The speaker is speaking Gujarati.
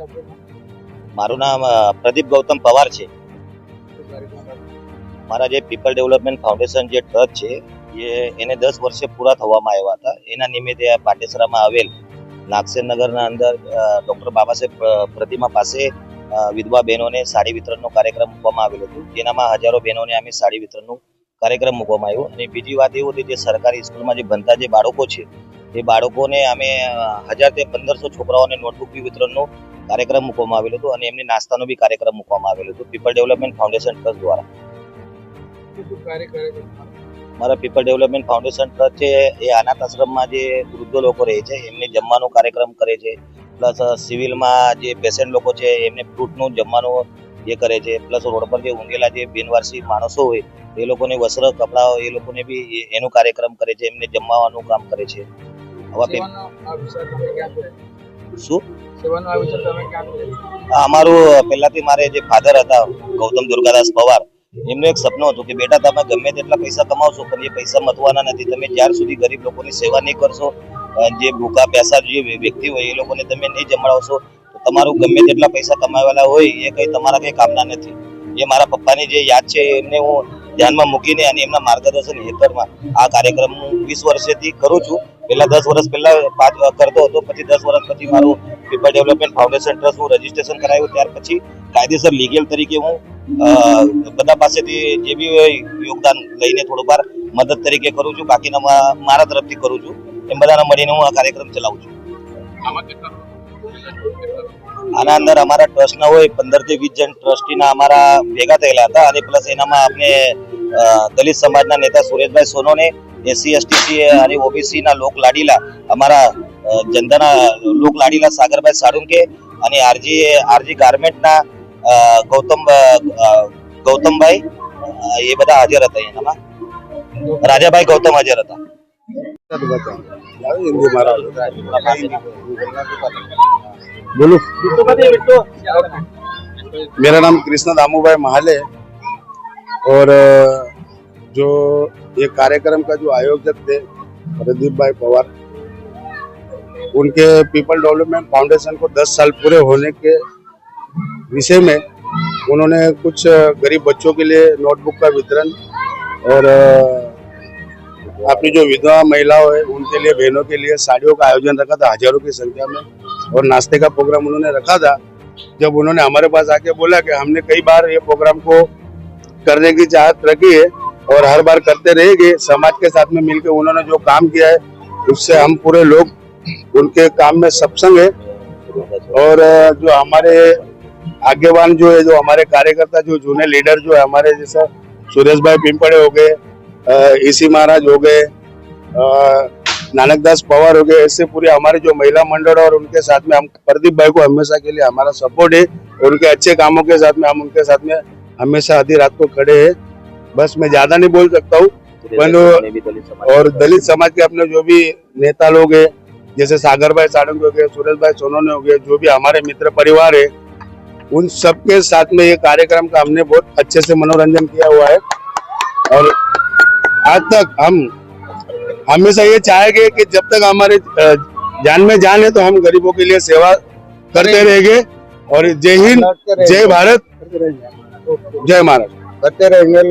મારું નામ પ્રદીપ ગૌતમ પવાર છે. મારા જે પીપલ ડેવલપમેન્ટ ફાઉન્ડેશન જે ટ્રસ્ટ છે, એ એને દસ વર્ષે પૂરા થવામાં આવ્યા હતા. એના નિમિત્તે આ પાંડેસરામાં આવેલ નાગસેનગરના અંદર ડૉક્ટર બાબા સાહેબ પ્રતિમા પાસે વિધવા બહેનોને સાડી વિતરણનો કાર્યક્રમ મૂકવામાં આવેલો હતો. જેનામાં હજારો બહેનોને અમે સાડી વિતરણનું કાર્યક્રમ મૂકવામાં આવ્યો. અને બીજી વાત એવું હતી જે સરકારી સ્કૂલમાં જે ભણતા જે બાળકો છે, એ બાળકોને અમે હજાર તે પંદરસો છોકરાઓને નોટબુક વિતરણનો કાર્યક્રમ મૂકવામાં આવેલો હતો અને એમને નાસ્તાનો બી કાર્યક્રમ મૂકવામાં આવેલો હતો. પીપલ ડેવલપમેન્ટ ફાઉન્ડેશન ટ્રસ્ટ દ્વારા. મારા પીપલ ડેવલપમેન્ટ ફાઉન્ડેશન ટ્રસ્ટ છે, એ અનાથ આશ્રમમાં જે વૃદ્ધો લોકો રહે છે, એમને જમવાનો કાર્યક્રમ કરે છે. પ્લસ સિવિલમાં જે પેશન્ટ લોકો છે, એમને ફ્રૂટનું જમવાનું એ કરે છે. પ્લસ રોડ પર જે ઊંઘેલા જે બિનવારસી માણસો હોય, એ લોકોને વસ્ત્ર કપડાઓ એ લોકોને બી એનું કાર્યક્રમ કરે છે, એમને જમવાનું કામ કરે છે. આવા અમારું પહેલાથી મારે જે ફાધર હતા ગૌતમ દુર્ગાદાસ પવાર એમનું એક સપનું હતું કે બેટા તમે ગમે તેટલા પૈસા કમાવશો પણ એ પૈસા મતવાના નથી. તમે જ્યાર સુધી ગરીબ લોકોની સેવા નહીં કરશો જે ભૂખા પ્યાસા જે વ્યક્તિ હોય એ લોકોને તમે નહીં જમાડશો તો તમારું ગમે તેટલા પૈસા કમાવેલા હોય એ કઈ તમારા કઈ કામના નથી. એ મારા પપ્પાની જે યાદ છે એમને હું ધ્યાનમાં મૂકીને અને એમના માર્ગદર્શન હેઠળમાં આ કાર્યક્રમ હું વીસ વર્ષેથી કરું છું. પહેલા દસ વર્ષ પહેલા પાંચ કરતો હતો, પછી દસ વર્ષ પછી મારું પીપલ ડેવલપમેન્ટ ફાઉન્ડેશન ટ્રસ્ટ હું રજીસ્ટ્રેશન કરાવ્યું ત્યાર પછી કાયદેસર લીગલ તરીકે હું બધા પાસેથી જે બી યોગદાન લઈને થોડું થોડુંક મદદ તરીકે કરું છું, બાકીના મારા તરફથી કરું છું. એમ બધાને મળીને હું આ કાર્યક્રમ ચલાવું છું. આના અંદર અમારા ટ્રસ્ટના હોય પંદરથી વીસ જણ ટ્રસ્ટીના અમારા ભેગા થયેલા હતા અને પ્લસ એનામાં આપણે દલિત સમાજના નેતા સુરેશભાઈ સોનોને એસસી એસટી અને ઓબીસી ના લોક લાડીલા અમારા જનતાના લોક લાડીલા સાગરભાઈ સાળુંકે અને આરજી આરજી ગાર્મેન્ટના ગૌતમ ગૌતમભાઈ એ બધા હાજર હતા એનામાં. રાજાભાઈ ગૌતમ હાજર હતા. बोलो। मेरा नाम कृष्ण दामू भाई महाले और जो ये कार्यक्रम का जो आयोजक थे, प्रदीप भाई पवार, उनके पीपल डेवलपमेंट फाउंडेशन को 10 साल पूरे होने के विषय में उन्होंने कुछ गरीब बच्चों के लिए नोटबुक का वितरण और अपनी जो विधवा महिलाओं है, उनके लिए, बहनों के लिए साड़ियों का आयोजन रखा था, हज़ारों की संख्या में, और नाश्ते का प्रोग्राम उन्होंने रखा था। जब उन्होंने हमारे पास आके बोला कि हमने कई बार ये प्रोग्राम को करने की चाहत रखी है, और हर बार करते रहेंगे, समाज के साथ में मिलकर उन्होंने जो काम किया है, उससे हम पूरे लोग उनके काम में सत्संग है। और जो हमारे आगेवान जो है, जो हमारे कार्यकर्ता, जो जूने लीडर जो है, हमारे जैसे सुरेश भाई पिंपड़े हो गए ईसी महाराज हो गए नानकदास पवार हो गए ऐसे पूरे हमारे जो महिला मंडल और उनके साथ में हम प्रदीप भाई को हमेशा के लिए हमारा सपोर्ट है और उनके अच्छे कामों के साथ में हम उनके साथ में हमेशा आधी रात को खड़े हैं। बस मैं ज़्यादा नहीं बोल सकता हूँ और दलित समाज के अपने जो भी नेता लोग है जैसे सागर भाई साड़ंग हो गए सुरेश भाई सोनोने हो गए जो भी हमारे मित्र परिवार है उन सबके साथ में ये कार्यक्रम का हमने बहुत अच्छे से मनोरंजन किया हुआ है। और आज तक हम हमेशा ये चाहेंगे कि जब तक हमारे जान में जान है तो हम गरीबों के लिए सेवा करते रहेंगे। और जय हिंद जय भारत जय महाराष्ट्र। करते रहेंगे।